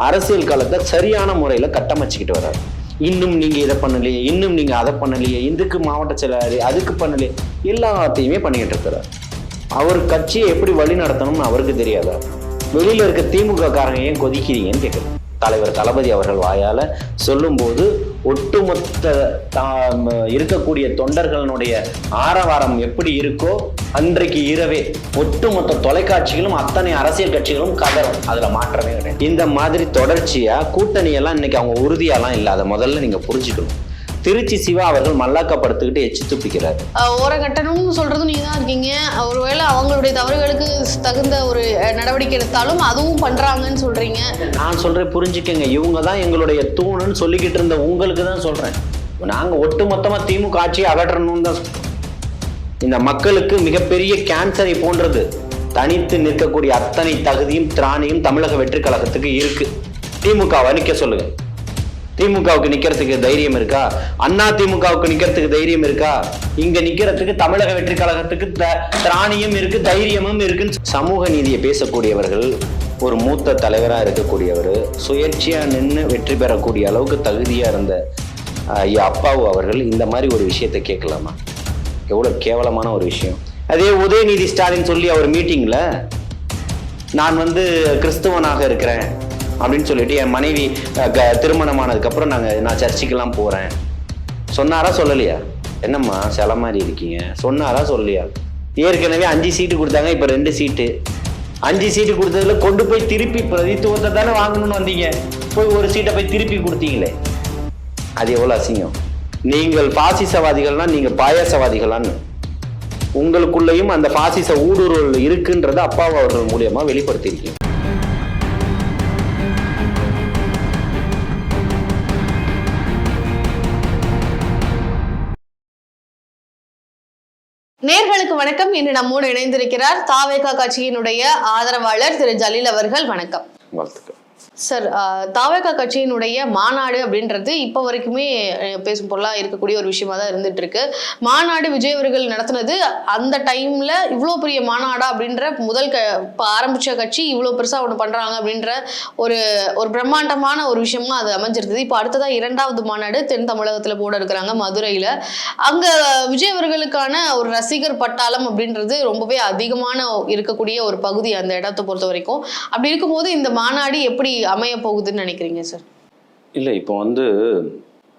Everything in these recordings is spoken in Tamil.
அரசியல் காலத்தை சரியான முறையில கட்டமைச்சுக்கிட்டு வர்றாரு. இன்னும் நீங்க இதை பண்ணலையே இன்னும் நீங்க அதை பண்ணலையே இதுக்கு மாவட்ட செயலாளர் அதுக்கு பண்ணலையே எல்லாத்தையுமே பண்ணிக்கிட்டு இருக்கிறார். அவர் கட்சியை எப்படி வழி நடத்தணும்னு அவருக்கு தெரியாதா? வெளியில் இருக்க திமுக காரங்க ஏன் கொதிக்கிறீங்கன்னு கேட்குறேன் தலைவர் தளபதி அவர்கள் வாயால சொல்லும்போது ஒட்டுமொத்த தா- ம- இருக்கக்கூடிய தொண்டர்களுடைய ஆரவாரம் எப்படி இருக்கோ அன்றைக்கு இரவே ஒட்டுமொத்த தொலைக்காட்சிகளும் அத்தனை அரசியல் கட்சிகளும் கதறும். அதுல மாற்றமே கிடையாது. இந்த மாதிரி தொடர்ச்சியா கூட்டணி எல்லாம் இன்னைக்கு அவங்க உறுதியாலாம் இல்லை அதை முதல்ல நீங்க புரிஞ்சுக்கணும். திருச்சி சிவா அவர்கள் மல்லாக்கப்படுத்துக்கிட்டு எச்சு துப்பிக்கிறார் அஹ் ஓரங்கட்டணும்னு சொல்றதும் நீங்க தான் இருக்கீங்க. ஒருவேளை அவங்களுடைய தவறுகளுக்கு தகுந்த ஒரு நடவடிக்கை எடுத்தாலும் அதுவும் பண்றாங்கன்னு சொல்றீங்க. நான் சொல்றேன் புரிஞ்சுக்கங்க. இவங்க தான் எங்களுடைய தூணுன்னு சொல்லிக்கிட்டு இருந்த உங்களுக்கு தான் சொல்றேன். நாங்க ஒட்டு மொத்தமா திமுக ஆட்சியை அகற்றணும்னு தான். இந்த மக்களுக்கு மிகப்பெரிய கேன்சரை போன்றது. தனித்து நிற்கக்கூடிய அத்தனை தகுதியும் திராணியும் தமிழக வெற்றி கழகத்துக்கு இருக்கு. திமுக நிக்க சொல்லுங்க. திமுகவுக்கு நிக்கிறதுக்கு தைரியம் இருக்கா? அண்ணா திமுகவுக்கு நிக்கிறதுக்கு தைரியம் இருக்கா? இங்க நிக்கிறதுக்கு தமிழக வெற்றி கழகத்துக்கு திராணியும் இருக்கு தைரியமும் இருக்குன்னு சமூக நீதியை பேசக்கூடியவர்கள் ஒரு மூத்த தலைவரா இருக்கக்கூடியவர் சுயேட்சையா நின்று வெற்றி பெறக்கூடிய அளவுக்கு தகுதியா இருந்த ஐயா அப்பாவு அவர்கள் இந்த மாதிரி ஒரு விஷயத்தை கேட்கலாமா? எவ்வளவு கேவலமான ஒரு விஷயம். அதே உதயநிதி ஸ்டாலின் சொல்லி அவர் மீட்டிங்ல நான் வந்து கிறிஸ்துவனாக இருக்கிறேன். அப்படின்னு சொல்லிட்டு என் மனைவி திருமணமானதுக்கப்புறம் நாங்கள் நான் சர்ச்சுக்கெல்லாம் போகிறேன் சொன்னாரா சொல்லலையா? என்னம்மா சில மாதிரி இருக்கீங்க. சொன்னாரா சொல்லலையா? ஏற்கனவே அஞ்சு சீட்டு கொடுத்தாங்க இப்போ ரெண்டு சீட்டு. அஞ்சு சீட்டு கொடுத்ததுல கொண்டு போய் திருப்பி பிரதித்துவத்தை தானே வாங்கணும்னு வந்தீங்க. போய் ஒரு சீட்டை போய் திருப்பி கொடுத்தீங்களே. அது எவ்வளோ அசிங்கம். நீங்கள் பாசிசவாதிகள்னா நீங்கள் பாயாசவாதிகளான்னு. உங்களுக்குள்ளேயும் அந்த பாசிச ஊடுருவல் இருக்குன்றதை அப்பாவை அவர்கள் மூலியமாக வெளிப்படுத்தியிருக்கீங்க. நேர்களுக்கு வணக்கம். இன்று நம்மோடு இணைந்திருக்கிறார் தாவேகா கட்சியினுடைய ஆதரவாளர் திரு ஜலீல் அவர்கள். வணக்கம். வாழ்த்துக்கள். சார் தாவக தாவேகா கட்சியினுடைய மாநாடு அப்படின்றது இப்போ வரைக்குமே பேசும் பொருளாக இருக்கக்கூடிய ஒரு விஷயமா தான் இருந்துட்டு இருக்கு மாநாடு விஜய் அவர்கள் நடத்தினது அந்த டைம்ல இவ்வளோ பெரிய மாநாடா அப்படின்ற முதல் க இப்போ ஆரம்பிச்ச கட்சி இவ்வளோ பெருசா ஒன்று பண்றாங்க அப்படின்ற ஒரு ஒரு பிரம்மாண்டமான ஒரு விஷயமா அது அமைஞ்சிருந்தது. இப்போ அடுத்ததாக இரண்டாவது மாநாடு தென் தமிழகத்துல போட இருக்கிறாங்க மதுரையில. அங்க விஜய் அவர்களுக்கான ஒரு ரசிகர் பட்டாளம் அப்படின்றது ரொம்பவே அதிகமான இருக்கக்கூடிய ஒரு பகுதி அந்த இடத்தை பொறுத்த வரைக்கும். அப்படி இருக்கும்போது இந்த மாநாடு எப்படி அமைய போகுதுன்னு நினைக்கிறீங்க சார் இல்லை இப்போ வந்து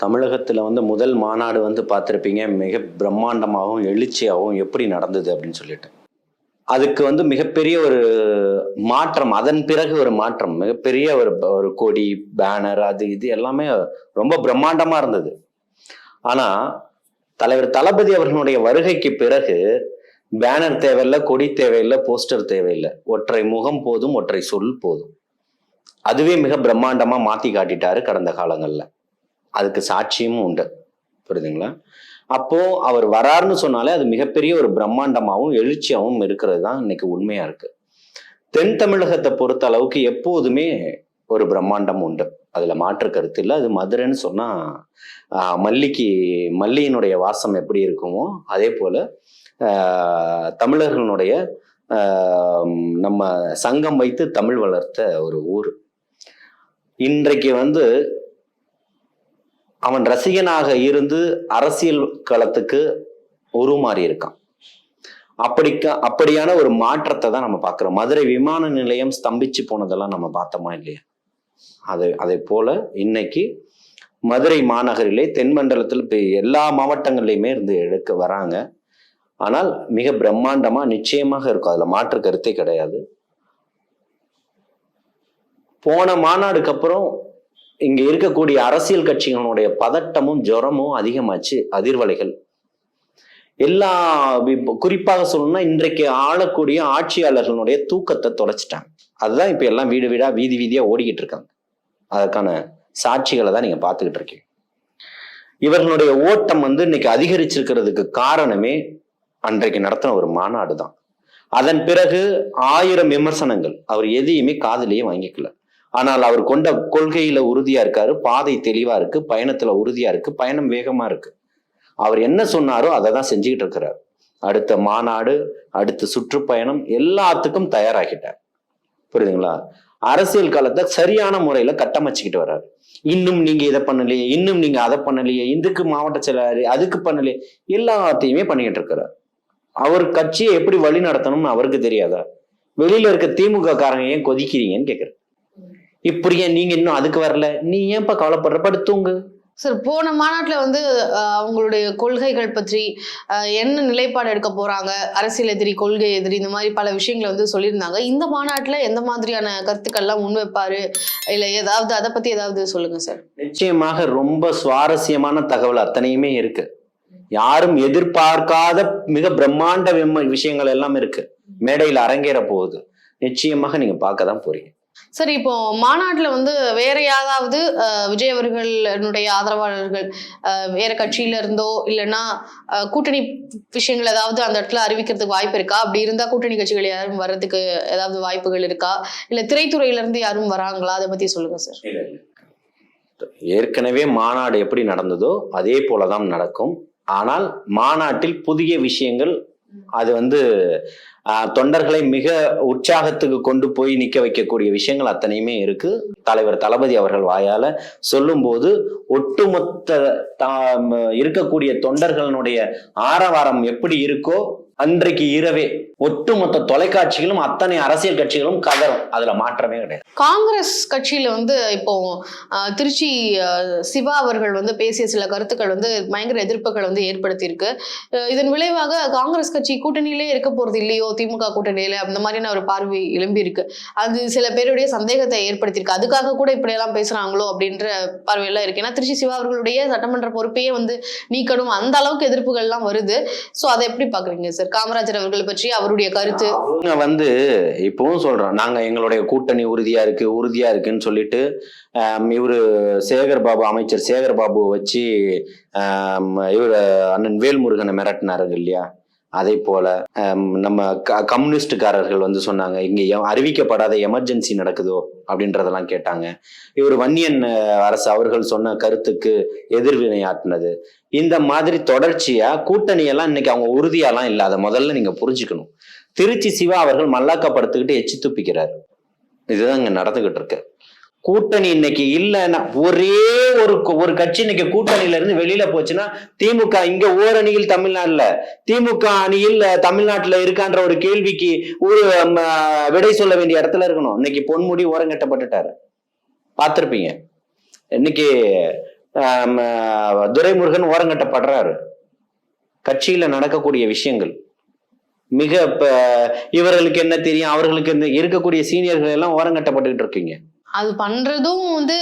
தமிழகத்தில் வந்து முதல் மாநாடு வந்து பார்த்துருப்பீங்க. மிக பிரம்மாண்டமாகவும் எழுச்சியாகவும் எப்படி நடந்தது அப்படின்னு சொல்லிட்டு. அதுக்கு வந்து மிகப்பெரிய ஒரு மாற்றம் அதன் பிறகு ஒரு மாற்றம். மிகப்பெரிய ஒரு ஒரு கொடி பேனர் அது இது எல்லாமே ரொம்ப பிரம்மாண்டமாக இருந்தது. ஆனால் தலைவர் தளபதி அவர்களுடைய வருகைக்கு பிறகு பேனர் தேவையில்லை கொடி தேவையில்லை போஸ்டர் தேவையில்லை. ஒற்றை முகம் போதும் ஒற்றை சொல் போதும். அதுவே மிக பிரம்மாண்டமா மாத்தி காட்டிட்டாரு கடந்த காலங்கள்ல. அதுக்கு சாட்சியும் உண்டு. புரியுதுங்களா? அப்போ அவர் வராருன்னு சொன்னாலே அது மிகப்பெரிய ஒரு பிரம்மாண்டமாகவும் எழுச்சியாகவும் இருக்கிறது தான் இன்னைக்கு உண்மையா இருக்கு. தென் தமிழகத்தை பொறுத்த அளவுக்கு எப்போதுமே ஒரு பிரம்மாண்டம் உண்டு. அதுல மாற்று கருத்து இல்லை. அது மதுரைன்னு சொன்னா ஆஹ், மல்லிக்கு மல்லியினுடைய வாசம் எப்படி இருக்குமோ அதே போல ஆஹ், தமிழர்களுடைய நம்ம சங்கம் வைத்து தமிழ் வளர்த்த ஒரு ஊர். இன்றைக்கு வந்து அவன் ரசிகனாக இருந்து அரசியல் களத்துக்கு உருமாறி இருக்கான். அப்படிக்க அப்படியான ஒரு மாற்றத்தை தான் நம்ம பார்க்குறோம். மதுரை விமான நிலையம் ஸ்தம்பிச்சு போனதெல்லாம் நம்ம பார்த்தோமா இல்லையா? அதை அதை போல இன்னைக்கு மதுரை மாநகரிலே தென்மண்டலத்தில் இப்போ எல்லா மாவட்டங்கள்லையுமே இருந்து எடுக்க வராங்க. ஆனால் மிக பிரம்மாண்டமாக நிச்சயமாக இருக்கும். அதில் மாற்று கருத்தே கிடையாது. போன மாநாடுக்கு அப்புறம் இங்கே இருக்கக்கூடிய அரசியல் கட்சிகளுடைய பதட்டமும் ஜுரமும் அதிகமாச்சு அதிர்வலைகள். எல்லா குறிப்பாக சொல்லணும்னா இன்றைக்கு ஆளக்கூடிய ஆட்சியாளர்களுடைய தூக்கத்தை தொலைச்சிட்டாங்க. அதுதான் இப்போ எல்லாம் வீடு வீடாக வீதி வீதியாக ஓடிக்கிட்டு இருக்காங்க. அதற்கான சாட்சிகளை தான் நீங்கள் பார்த்துக்கிட்டு இருக்கீங்க. இவர்களுடைய ஓட்டம் வந்து இன்னைக்கு அதிகரிச்சிருக்கிறதுக்கு காரணமே அன்றைக்கு நடத்தின ஒரு மாநாடு தான். அதன் பிறகு ஆயிரம் விமர்சனங்கள். அவர் எதையுமே காதுலயே வாங்கிக்கல. ஆனால் அவர் கொண்ட கொள்கையில உறுதியா இருக்காரு. பாதை தெளிவா இருக்கு. பயணத்துல உறுதியா இருக்கு. பயணம் வேகமா இருக்கு. அவர் என்ன சொன்னாரோ அதை தான் செஞ்சுக்கிட்டு இருக்கிறார். அடுத்த மாநாடு அடுத்த சுற்றுப்பயணம் எல்லாத்துக்கும் தயாராகிட்டார். புரியுதுங்களா? அரசியல் காலத்தை சரியான முறையில கட்டமைச்சுக்கிட்டு வர்றாரு. இன்னும் நீங்க இதை பண்ணலையே இன்னும் நீங்க அதை பண்ணலையே இதுக்கு மாவட்ட செயலாளர் அதுக்கு பண்ணலையே எல்லாத்தையுமே பண்ணிக்கிட்டு இருக்கிறார். அவர் கட்சியை எப்படி வழி நடத்தணும்னு அவருக்கு தெரியாதா? வெளியில இருக்க திமுக காரங்க ஏன் கொதிக்கிறீங்கன்னு கேக்குறேன். இப்படி ஏன் நீங்க இன்னும் அதுக்கு வரல. நீ ஏன்பா கவலைப்படுற? படுத்துங்க சார் போன மாநாட்டுல வந்து அவங்களுடைய கொள்கைகள் பற்றி என்ன நிலைப்பாடு எடுக்க போறாங்க? அரசியல் எதிரி கொள்கை எதிரி இந்த மாதிரி பல விஷயங்களை வந்து சொல்லியிருந்தாங்க. இந்த மாநாட்டுல எந்த மாதிரியான கருத்துக்கள்லாம் முன்வைப்பாரு இல்ல ஏதாவது அதை பத்தி ஏதாவது சொல்லுங்க சார். நிச்சயமாக ரொம்ப சுவாரஸ்யமான தகவல் அத்தனையுமே இருக்கு. யாரும் எதிர்பார்க்காத மிக பிரம்மாண்ட விஷயங்கள் எல்லாம் இருக்கு. மேடையில் அரங்கேற போகுது. நிச்சயமாக நீங்க பார்க்க தான் போறீங்க. சரி இப்போ மாநாட்டுல வந்து வேற யாராவது விஜய் அவர்களுடைய ஆதரவாளர்கள் வேற கட்சியில இருந்தோ இல்லைன்னா கூட்டணி விஷயங்கள் ஏதாவது அந்த இடத்துல அறிவிக்கிறதுக்கு வாய்ப்பு இருக்கா? அப்படி இருந்தா கூட்டணி கட்சிகள் யாரும் வர்றதுக்கு ஏதாவது வாய்ப்புகள் இருக்கா? இல்ல திரைத்துறையில இருந்து யாரும் வராங்களா? அதை பத்தி சொல்லுங்க சார் ஏற்கனவே மாநாடு எப்படி நடந்ததோ அதே போலதான் நடக்கும். ஆனால் மாநாட்டில் புதிய விஷயங்கள் அது வந்து தொண்டர்களை மிக உற்சாகத்துக்கு கொண்டு போய் நிக்க வைக்கக்கூடிய விஷயங்கள் அத்தனையுமே இருக்கு. தலைவர் தளபதி அவர்கள் வாயால சொல்லும்போது ஒட்டுமொத்த இருக்கக்கூடிய தொண்டர்களுடைய ஆரவாரம் எப்படி இருக்கோ அன்றைக்கு இரவே ஒட்டுமொத்த தொலைக்காட்சிகளும் அத்தனை அரசியல் கட்சிகளும் கதரும் அதுல மாற்றமே கிடையாது. காங்கிரஸ் கட்சியில வந்து இப்போ திருச்சி சிவா அவர்கள் வந்து பேசிய சில கருத்துக்கள் வந்து பயங்கர எதிர்ப்புகள் வந்து ஏற்படுத்தியிருக்கு. இதன் விளைவாக காங்கிரஸ் கட்சி கூட்டணியிலே இருக்க போறது இல்லையோ திமுக கூட்டணியில அந்த மாதிரியான ஒரு பார்வை எழும்பி இருக்கு அது சில பேருடைய சந்தேகத்தை ஏற்படுத்தியிருக்கு. அதுக்காக கூட இப்படி எல்லாம் பேசுறாங்களோ அப்படின்ற பார்வையெல்லாம் இருக்கு. ஏன்னா திருச்சி சிவா அவர்களுடைய சட்டமன்ற பொறுப்பையே வந்து நீக்கணும். அந்த அளவுக்கு எதிர்ப்புகள்லாம் வருது. சோ அதை எப்படி பாக்குறீங்க சார்? காமராஜர் அவர்களை பற்றி அவர் அவருடைய கருத்து. அவங்க வந்து இப்பவும் சொல்றோம் நாங்க எங்களுடைய கூட்டணி உறுதியா இருக்கு உறுதியா இருக்குன்னு சொல்லிட்டு இவரு சேகர் பாபு அமைச்சர் சேகர் பாபு வச்சு ஆம், அண்ணன் வேல்முருகனை மிரட்டினாருங்க இல்லையா? அதே போல நம்ம க- கம்யூனிஸ்டுக்காரர்கள் வந்து சொன்னாங்க இங்க அறிவிக்கப்படாத எமர்ஜென்சி நடக்குதோ அப்படின்றதெல்லாம் கேட்டாங்க. இவர் வன்னியன் அரசு அவர்கள் சொன்ன கருத்துக்கு எதிர்வினை ஆட்டினது இந்த மாதிரி தொடர்ச்சியா கூட்டணியெல்லாம் இன்னைக்கு அவங்க உறுதியாலாம் இல்லாத அதை முதல்ல நீங்க புரிஞ்சுக்கணும். திருச்சி சிவா அவர்கள் மல்லாக்கப்படுத்துக்கிட்டு எச்சி துப்பிக்கிறார் இதுதான் இங்க நடந்துகிட்டு இருக்கு. கூட்டணி இன்னைக்கு இல்லைன்னா ஒரே ஒரு ஒரு கட்சி இன்னைக்கு கூட்டணியில இருந்து வெளியில போச்சுன்னா திமுக இங்க ஓரணியில் தமிழ்நாட்டில். திமுக அணியில் தமிழ்நாட்டுல இருக்கான்ற ஒரு கேள்விக்கு ஒரு விடை சொல்ல வேண்டிய இடத்துல இருக்கணும். இன்னைக்கு பொன்முடி ஓரங்கட்டப்பட்டுட்டாரு பார்த்துருப்பீங்க. இன்னைக்கு துரைமுருகன் ஓரங்கட்டப்படுறாரு கட்சியில நடக்கக்கூடிய விஷயங்கள். மிக இப்ப இவர்களுக்கு என்ன தெரியும்? அவர்களுக்கு என்ன இருக்கக்கூடிய சீனியர்கள் எல்லாம் ஓரங்கட்டப்பட்டுக்கிட்டு இருக்கீங்க. அது பண்றதும் வந்து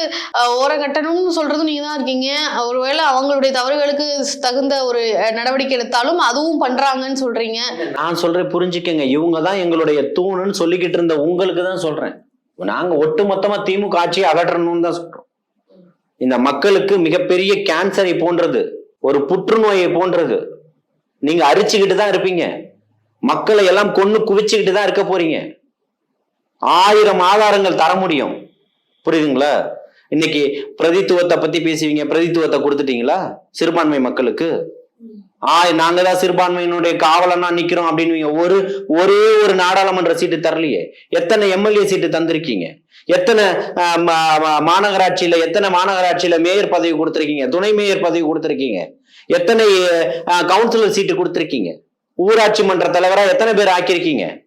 ஓரங்கட்டணும்னு சொல்றதும் நீங்க தான் இருக்கீங்க. ஒருவேளை அவங்களுடைய தவறுகளுக்கு தகுந்த ஒரு நடவடிக்கை எடுத்தாலும் அதுவும் பண்றாங்கன்னு சொல்றீங்க. நான் சொல்றேன் புரிஞ்சுக்கங்க. இவங்க தான் எங்களுடைய தூணுன்னு சொல்லிக்கிட்டு இருந்த உங்களுக்கு தான் சொல்றேன். நாங்க ஒட்டு மொத்தமா திமுக ஆட்சியை அகற்றணும்னு தான் சொல்றோம். இந்த மக்களுக்கு மிகப்பெரிய கேன்சரை போன்றது ஒரு புற்றுநோயை போன்றது. நீங்க அரிச்சுக்கிட்டு தான் இருப்பீங்க. மக்களை எல்லாம் கொன்னு குவிச்சுக்கிட்டு தான் இருக்க போறீங்க. ஆயிரம் ஆதாரங்கள் தர முடியும். புரியுதுங்களா? இன்னைக்கு பிரதித்துவத்தை பத்தி பேசுவீங்க பிரதித்துவத்தை கொடுத்துட்டீங்களா? சிறுபான்மை மக்களுக்கு? ஆ நாங்க தான் சிறுபான்மையினுடைய காவலனா நிக்கிறோம் அப்படின்னு ஒரு ஒரே ஒரு நாடாளுமன்ற சீட்டு தரலையே. எத்தனை எம்எல்ஏ சீட்டு தந்திருக்கீங்க? எத்தனை மா- மா- மாநகராட்சியில எத்தனை மாநகராட்சியில மேயர் பதவி கொடுத்திருக்கீங்க? துணை மேயர் பதவி கொடுத்திருக்கீங்க. எத்தனை கவுன்சிலர் சீட்டு கொடுத்திருக்கீங்க? ஊராட்சி மன்ற தலைவரா எத்தனை பேர் ஆக்கியிருக்கீங்க?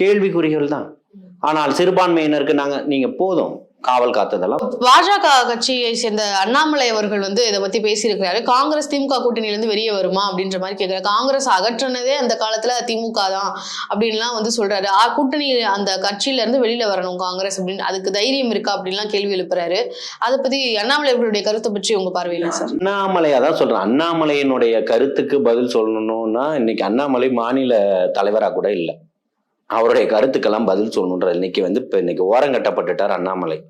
கேள்விக்குறிகள் தான். ஆனால் சிறுபான்மையினருக்கு நாங்க நீங்க போதும். காவல் காத்ததெல்லாம். பாஜக கட்சியை சேர்ந்த அண்ணாமலை அவர்கள் வந்து இதை பத்தி பேசியிருக்கிறாரு. காங்கிரஸ் திமுக கூட்டணியிலிருந்து வெளியே வருமா அப்படின்ற மாதிரி கேட்கிறாரு காங்கிரஸ் அகற்றினதே அந்த காலத்துல திமுக தான் அப்படின்லாம் வந்து சொல்றாரு. ஆ, கூட்டணி அந்த கட்சியில இருந்து வெளியில வரணும் காங்கிரஸ் அப்படின்னு. அதுக்கு தைரியம் இருக்கா அப்படின்லாம் கேள்வி எழுப்புறாரு. அதை பத்தி அண்ணாமலை அவர்களுடைய கருத்தை பற்றி உங்க பார்வையில சார்? அண்ணாமலை அதான் சொல்றேன். அண்ணாமலையினுடைய கருத்துக்கு பதில் சொல்லணும்னா இன்னைக்கு அண்ணாமலை மாநில தலைவரா கூட இல்லை. அவருடைய கருத்துக்கெல்லாம் பதில் சொல்லணுன்ற இன்னைக்கு வந்து இப்ப இன்னைக்கு ஓரங்கட்டப்பட்டுட்டார் அண்ணாமலை.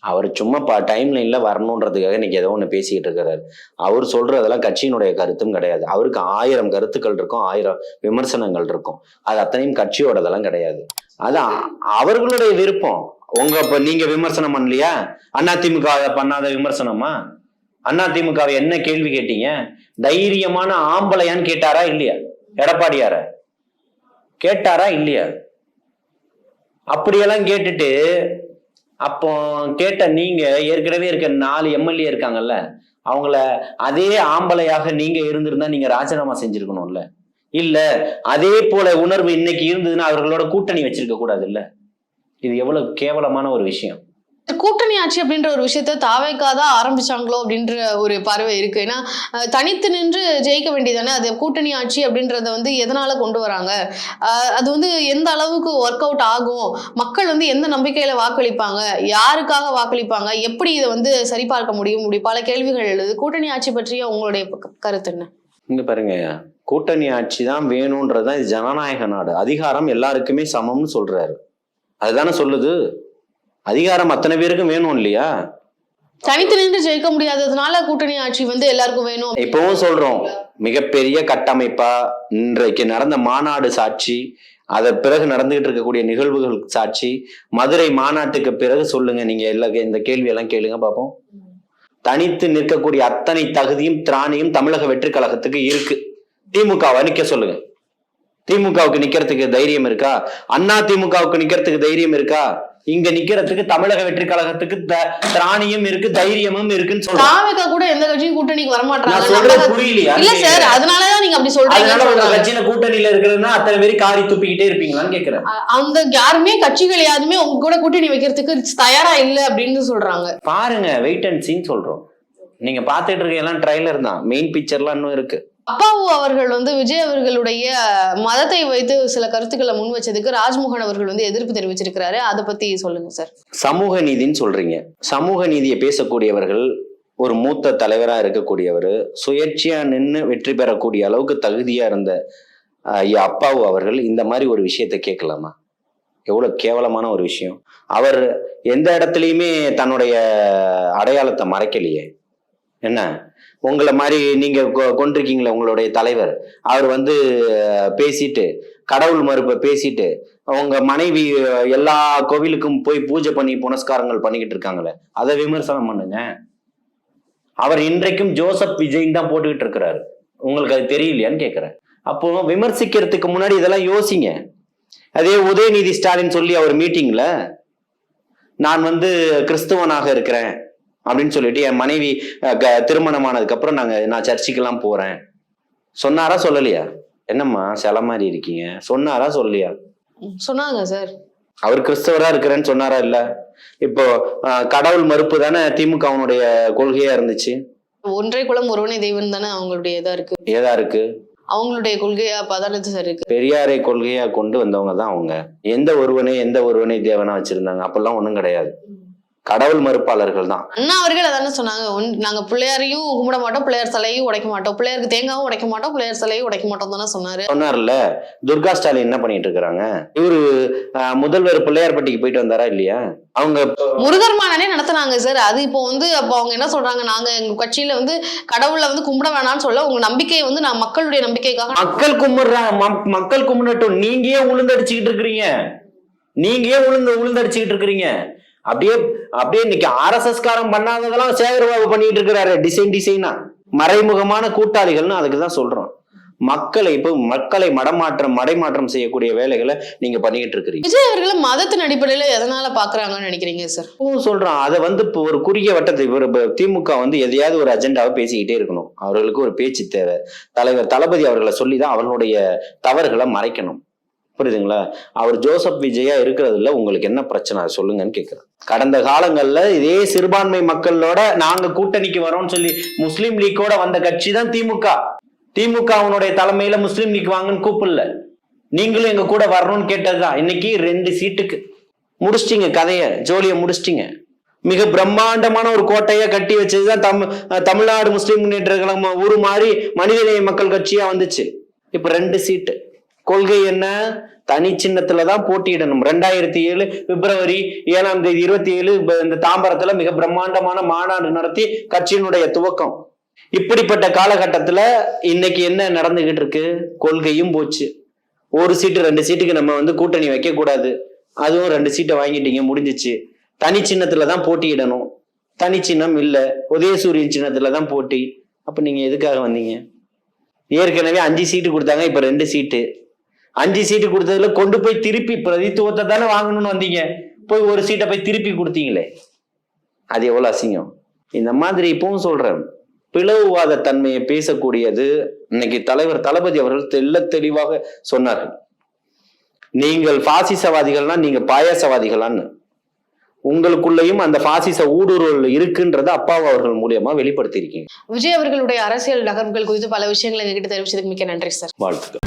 அவர் சும்மா பா டைம் லைனில் வரணுன்றதுக்காக இன்னைக்கு ஏதோ ஒன்று பேசிக்கிட்டு இருக்கிறாரு. அவர் சொல்றதெல்லாம் கட்சியினுடைய கருத்தும் கிடையாது. அவருக்கு ஆயிரம் கருத்துக்கள் இருக்கும் ஆயிரம் விமர்சனங்கள் இருக்கும். அது அத்தனையும் கட்சியோடதெல்லாம் கிடையாது. அதான் அவர்களுடைய விருப்பம். உங்க இப்ப நீங்க விமர்சனம் பண்ணலையா? அதிமுக அதை பண்ணாத விமர்சனமா? அதிமுகவை என்ன கேள்வி கேட்டீங்க? தைரியமான ஆம்பளையான்னு கேட்டாரா இல்லையா? எடப்பாடியார. கேட்டாரா இல்லையா? அப்படியெல்லாம் கேட்டுட்டு அப்போ கேட்ட நீங்க ஏற்கனவே இருக்க நாலு எம்எல்ஏ இருக்காங்கல்ல அவங்கள அதே ஆம்பளையாக நீங்க இருந்திருந்தா நீங்க ராஜினாமா செஞ்சிருக்கணும்ல? இல்ல அதே போல உணர்வு இன்னைக்கு இருந்ததுன்னா அவர்களோட கூட்டணி வச்சிருக்க கூடாது இல்ல இது எவ்வளவு கேவலமான ஒரு விஷயம். கூட்டணி ஆட்சி அப்படின்ற ஒரு விஷயத்த தாவேக்கா தான் ஆரம்பிச்சாங்களோ அப்படின்ற ஒரு பார்வை இருக்கு. ஏன்னா தனித்து நின்று ஜெயிக்க வேண்டியதானே? அது கூட்டணி ஆட்சி அப்படின்றத வந்து எதனால கொண்டு வராங்க? அது வந்து எந்த அளவுக்கு ஒர்க் அவுட் ஆகும்? மக்கள் வந்து எந்த நம்பிக்கையில வாக்களிப்பாங்க? யாருக்காக வாக்களிப்பாங்க? எப்படி இதை வந்து சரிபார்க்க முடியும்? இப்படி பல கேள்விகள் எழுது. கூட்டணி ஆட்சி பற்றிய உங்களுடைய கருத்து என்ன? இங்க பாருங்க கூட்டணி ஆட்சி தான் வேணும்ன்றதுதான் இது ஜனநாயக நாடு. அதிகாரம் எல்லாருக்குமே சமம்னு சொல்றாரு. அதுதானே சொல்லுது? அதிகாரம் அத்தனை பேருக்கும் வேணும் இல்லையா? தனித்து நின்று ஜெயிக்க முடியாததுனால கூட்டணி ஆட்சி வந்து எல்லாருக்கும் வேணும். இப்பவும் சொல்றோம் மிகப்பெரிய கட்டமைப்பா இன்றைக்கு நடந்த மாநாடு சாட்சி அதன் பிறகு நடந்துகிட்டு இருக்கக்கூடிய நிகழ்வுகள் சாட்சி மதுரை மாநாட்டுக்கு பிறகு சொல்லுங்க நீங்க எல்லா இந்த கேள்வி எல்லாம் கேளுங்க பாப்போம். தனித்து நிற்கக்கூடிய அத்தனை தகுதியும் திராணியும் தமிழக வெற்றி கழகத்துக்கு இருக்கு. திமுகவை நிக்க சொல்லுங்க. திமுகவுக்கு நிக்கிறதுக்கு தைரியம் இருக்கா? அண்ணா திமுகவுக்கு நிக்கிறதுக்கு தைரியம் இருக்கா? இங்க நிக்கிறதுக்கு தமிழக வெற்றி கழகத்துக்கு திராணியும் இருக்கு தைரியமும் இருக்குன்னு தாவேக்கா கூட எந்த கட்சியும் கூட்டணிக்கு வரமாட்டாங்க. சொல்றது நம்ம- புரியலையா? இல்ல சார் அதனாலதான் நீங்க அப்படி அதனால உங்க சொல்றீங்க. கட்சியில கூட்டணியில இருக்கிறதுனா அத்தனை பேரும் காரி துப்பிக்கிட்டே இருப்பீங்களான்னு கேக்குறேன். அந்த யாருமே கட்சிகள் யாருமே உங்க கூட கூட்டணி வைக்கிறதுக்கு தயாரா இல்ல அப்படின்னு சொல்றாங்க. பாருங்க வெயிட் அண்ட் சீன் சொல்றோம். நீங்க பாத்துட்டு இருக்க எல்லாம் ட்ரைலர் தான் மெயின் பிக்சர்லாம் இன்னும் இருக்கு. அப்பாவு அவர்கள் வந்து விஜய் அவர்களுடைய மதத்தை வைத்து சில கருத்துக்களை முன் வச்சதுக்கு ராஜ்மோகன் அவர்கள் வந்து எதிர்ப்பு தெரிவிச்சிருக்கிறாரு. அதை பத்தி சொல்லுங்க சார் சமூக நீதின்னு சொல்றீங்க. சமூக நீதியை பேசக்கூடியவர்கள் ஒரு மூத்த தலைவரா இருக்கக்கூடியவர் சுயேட்சையா நின்று வெற்றி பெறக்கூடிய அளவுக்கு தகுதியா இருந்த ஐயா அப்பாவு அவர்கள் இந்த மாதிரி ஒரு விஷயத்தை கேட்கலாமா? எவ்வளவு கேவலமான ஒரு விஷயம். அவர் எந்த இடத்துலையுமே தன்னுடைய அடையாளத்தை மறைக்கலையே. என்ன? உங்களை மாதிரி நீங்க கொ- கொண்டிருக்கீங்களே உங்களுடைய தலைவர். அவர் வந்து பேசிட்டு கடவுள் மறுப்பை பேசிட்டு அவங்க மனைவி எல்லா கோவிலுக்கும் போய் பூஜை பண்ணி புனஸ்காரங்கள் பண்ணிக்கிட்டு இருக்காங்களே அதை விமர்சனம் பண்ணுங்க. அவர் இன்றைக்கும் ஜோசப் விஜய் தான் போட்டுக்கிட்டு இருக்கிறாரு. உங்களுக்கு அது தெரியலையான்னு கேட்குறேன் அப்போ விமர்சிக்கிறதுக்கு முன்னாடி இதெல்லாம் யோசிங்க. அதே உதயநிதி ஸ்டாலின் சொல்லி அவர் மீட்டிங்ல நான் வந்து கிறிஸ்துவனாக இருக்கிறேன். அப்படின்னு சொல்லிட்டு என் மனைவி திருமணமானதுக்கு அப்புறம் நாங்க நான் சர்ச்சுக்கெல்லாம் போறேன். சொன்னாரா சொல்லலையா? என்னம்மா சில மாதிரி இருக்கீங்க? சொன்னாரா சொல்லலையா? சொன்னாங்க சார். அவர் கிறிஸ்தவரா இருக்கிறேன்னு சொன்னாரா இல்ல? இப்போ கடவுள் மறுப்பு தானே திமுகவுனுடைய கொள்கையா இருந்துச்சு? ஒன்றை குலம் ஒருவனை தெய்வம் தானே அவங்களுடைய இதா இருக்கு. ஏதா இருக்கு? அவங்களுடைய கொள்கையா அப்பதானே சார் இருக்கு. பெரியாரை கொள்கையா கொண்டு வந்தவங்க தான் அவங்க. எந்த ஒருவனை எந்த ஒருவனை தேவனா வச்சிருந்தாங்க. அப்பெல்லாம் ஒண்ணும் கிடையாது. கடவுள் மறுப்பாளர்கள் தான். அண்ணா அவர்கள் அதானே சொன்னாங்க நாங்க பிள்ளையாரையும் கும்பிட மாட்டோம் பிள்ளையார் சிலையும் உடைக்க மாட்டோம் பிள்ளையாருக்கு தேங்காவும் உடைக்க மாட்டோம் பிள்ளையார் சிலையும் உடைக்க மாட்டோம் தானே சொன்னாரு. சொன்னார்ல துர்கா ஸ்டாலின் என்ன பண்ணிட்டு இருக்கிறாங்க இவரு முதல்வர் பிள்ளையார்பட்டிக்கு போயிட்டு வந்தாரா இல்லையா? அவங்க முருகர் மாநாடே நடத்துனாங்க சார். அது இப்போ வந்து அப்போ அவங்க என்ன சொல்றாங்க நாங்க எங்க கட்சியில வந்து கடவுளை வந்து கும்பிட வேணாம்னு சொல்ல உங்க நம்பிக்கையை வந்து நான் மக்களுடைய நம்பிக்கைக்காக மக்கள் கும்பிடுறாங்க மக்- மக்கள் கும்பிடட்டும். நீங்க ஏன் உளுந்தடிச்சுக்கிட்டு இருக்கிறீங்க. நீங்க ஏன் உளுந்து உளுந்தடிச்சுக்கிட்டு இருக்கிறீங்க. அப்படியே அப்படியே இன்னைக்கு ஆர்எஸ்எஸ் காரம் பண்ணாததெல்லாம் சேகர்பாபு பண்ணிட்டு இருக்கிறாரு. டிசைன் டிசைனா. மறைமுகமான கூட்டாளிகள்னு அதுக்கு தான் சொல்றோம். மக்களை இப்போ மக்களை மடமாற்றம் மடைமாற்றம் செய்யக்கூடிய வேலைகளை நீங்க பண்ணிக்கிட்டு இருக்கிறீங்க. விஜய் அவர்களை மதத்தின் அடிப்படையில எதனால பாக்குறாங்கன்னு நினைக்கிறீங்க சார் சொல்றோம். அதை வந்து இப்போ ஒரு குறுகிய வட்டத்தை இப்ப திமுக வந்து எதையாவது ஒரு அஜெண்டாவை பேசிக்கிட்டே இருக்கணும். அவர்களுக்கு ஒரு பேச்சு தேவை. தலைவர் தளபதி அவர்களை சொல்லி தான் அவர்களுடைய தவறுகளை மறைக்கணும். புரியுதுங்களா? அவர் ஜோசப் விஜயா இருக்கிறதுல உங்களுக்கு என்ன பிரச்சனை? சொல்லுங்கன்னு கேட்கிறேன் கடந்த காலங்கள்ல இதே சிறுபான்மை மக்களோட நாங்க கூட்டணிக்கு வரோம்னு சொல்லி முஸ்லீம் லீக்கோட வந்த கட்சி தான் திமுக. திமுக அவனுடைய தலைமையில முஸ்லீம் லீக் வாங்கன்னு கூப்பிடல. நீங்களும் எங்க கூட வரணும்னு கேட்டதுதான் இன்னைக்கு ரெண்டு சீட்டுக்கு. முடிச்சிட்டிங்க கதைய. ஜோலியை முடிச்சிட்டிங்க. மிக பிரம்மாண்டமான ஒரு கோட்டையை கட்டி வச்சதுதான் தமிழ் தமிழ்நாடு முஸ்லீம் முன்னேற்ற கழகம் ஒரு மாதிரி மனிதநேய மக்கள் கட்சியா வந்துச்சு. இப்ப ரெண்டு சீட்டு. கொள்கை என்ன? தனி சின்னத்துல தான் போட்டியிடணும். ரெண்டாயிரத்தி ஏழு பிப்ரவரி ஏழாம் தேதி இருபத்தி ஏழு இந்த தாம்பரத்துல மிக பிரம்மாண்டமான மாநாடு நடத்தி கட்சியினுடைய துவக்கம். இப்படிப்பட்ட காலகட்டத்துல இன்னைக்கு என்ன நடந்துகிட்டு இருக்கு? கொள்கையும் போச்சு. ஒரு சீட்டு ரெண்டு சீட்டுக்கு நம்ம வந்து கூட்டணி வைக்க கூடாது அதுவும் ரெண்டு சீட்டை வாங்கிட்டீங்க முடிஞ்சிச்சு. தனி சின்னத்துல தான் போட்டியிடணும். தனி சின்னம் இல்லை. உதயசூரியன் சின்னத்துல தான் போட்டி. அப்ப நீங்க எதுக்காக வந்தீங்க? ஏற்கனவே அஞ்சு சீட்டு கொடுத்தாங்க இப்ப ரெண்டு சீட்டு. அஞ்சு சீட்டு கொடுத்ததுல கொண்டு போய் திருப்பி பிரதித்துவத்தை தானே வாங்கணும்னு வந்தீங்க. போய் ஒரு சீட்டை போய் திருப்பி கொடுத்தீங்களே. அது எவ்வளவு அசிங்கம். இந்த மாதிரி இப்பவும் சொல்றேன். பிளவுவாத தன்மையை பேசக்கூடியது இன்னைக்கு தலைவர் தளபதி அவர்கள் தெள்ள தெளிவாக சொன்னார்கள். நீங்கள் பாசிசவாதிகள்னா நீங்க பாயாசவாதிகளான்னு. உங்களுக்குள்ளேயும் அந்த பாசிச ஊடுருவல் இருக்குன்றத அப்பாவு அவர்கள் மூலியமா வெளிப்படுத்தியிருக்கீங்க. விஜய் அவர்களுடைய அரசியல் நகர்வுகள் குறித்து பல விஷயங்களை எங்ககிட்ட தெரிவிச்சதுக்கு மிக்க நன்றி சார். வாழ்த்துக்கள்.